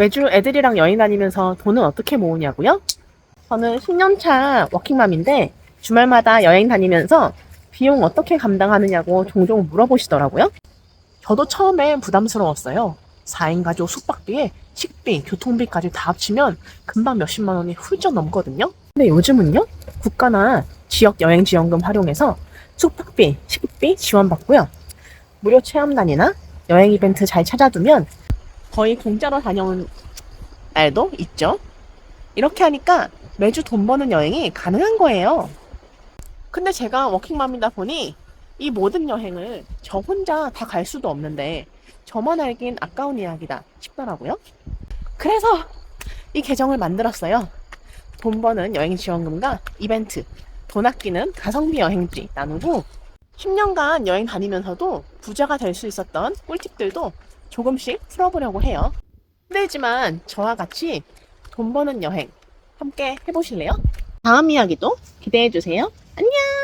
매주 애들이랑 여행 다니면서 돈은 어떻게 모으냐고요? 저는 10년차 워킹맘인데 주말마다 여행 다니면서 비용 어떻게 감당하느냐고 종종 물어보시더라고요. 저도 처음엔 부담스러웠어요. 4인 가족 숙박비에 식비, 교통비까지 다 합치면 금방 몇십만 원이 훌쩍 넘거든요. 근데 요즘은요, 국가나 지역 여행 지원금 활용해서 숙박비, 식비 지원받고요. 무료 체험단이나 여행 이벤트 잘 찾아두면 거의 공짜로 다녀온 날도 있죠. 이렇게 하니까 매주 돈 버는 여행이 가능한 거예요. 근데 제가 워킹맘이다 보니 이 모든 여행을 저 혼자 다 갈 수도 없는데 저만 알긴 아까운 이야기다 싶더라고요. 그래서 이 계정을 만들었어요. 돈 버는 여행 지원금과 이벤트, 돈 아끼는 가성비 여행지 나누고 10년간 여행 다니면서도 부자가 될 수 있었던 꿀팁들도 조금씩 풀어보려고 해요. 힘들지만 저와 같이 돈 버는 여행 함께 해보실래요? 다음 이야기도 기대해주세요. 안녕!